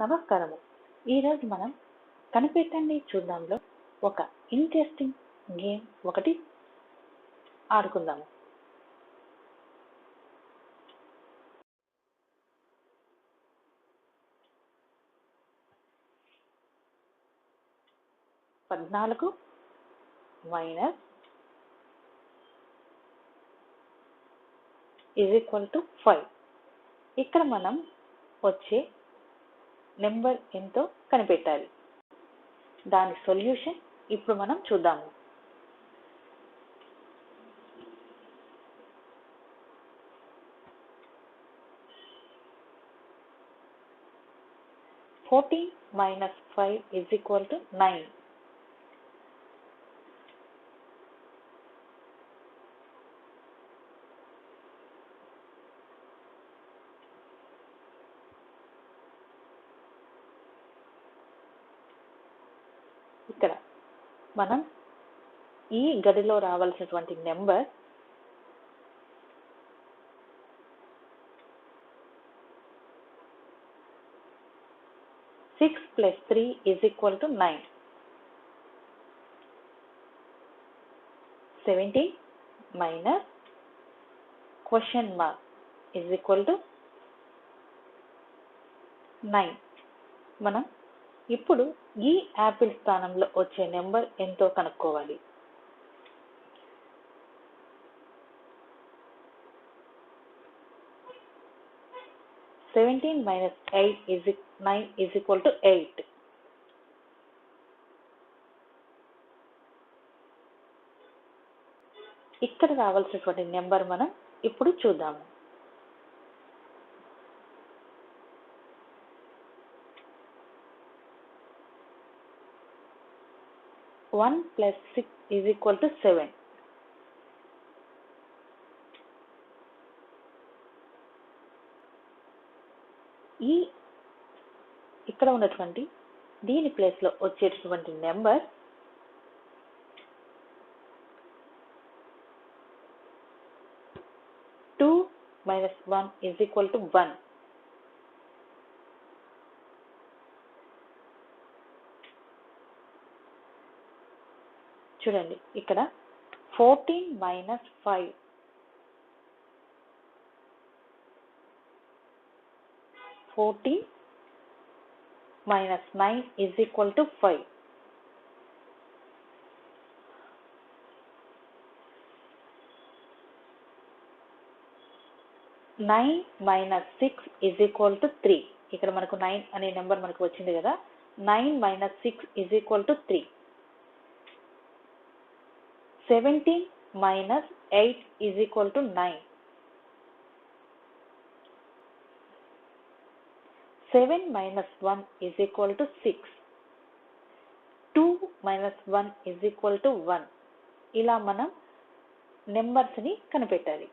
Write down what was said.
నమస్కారము. ఈరోజు మనం కనిపెట్టండి చూద్దాంలో ఒక ఇంట్రెస్టింగ్ గేమ్ ఒకటి ఆడుకుందాము. పద్నాలుగు minus is equal to five ఇక్కడ మనం వచ్చే నెంబర్ ఎంతో కనిపెట్టాలి. దాని సొల్యూషన్ ఇప్పుడు మనం చూద్దాము. Fourteen minus five is equal to nine ఇక్కడ మనం ఈ గదిలో రావాల్సినటువంటి number six plus three is equal to nine seventeen minus question mark is equal to nine మనం ఇప్పుడు ఈ యాపిల్ స్థానంలో వచ్చే నెంబర్ ఎంతో కనుక్కోవాలి. Seventeen minus eight is nine is equal to eight. ఇక్కడ రావాల్సినటువంటి నెంబర్ మనం ఇప్పుడు చూద్దాము. One plus six is equal to seven ఈ ఇక్కడ ఉన్నటువంటి దీని ప్లేస్లో వచ్చేటటువంటి number two minus one is equal to one చూడండి ఇక్కడ fourteen minus five fourteen minus nine is equal to five nine minus six is equal to three ఇక్కడ మనకు నైన్ అనే నెంబర్ మనకు వచ్చింది కదా. Nine minus six is equal to three seventeen minus eight is equal to nine. Seven minus one is equal to six. Two minus one is equal to one. ఇలా మనం నెంబర్స్ని కనిపెట్టాలి.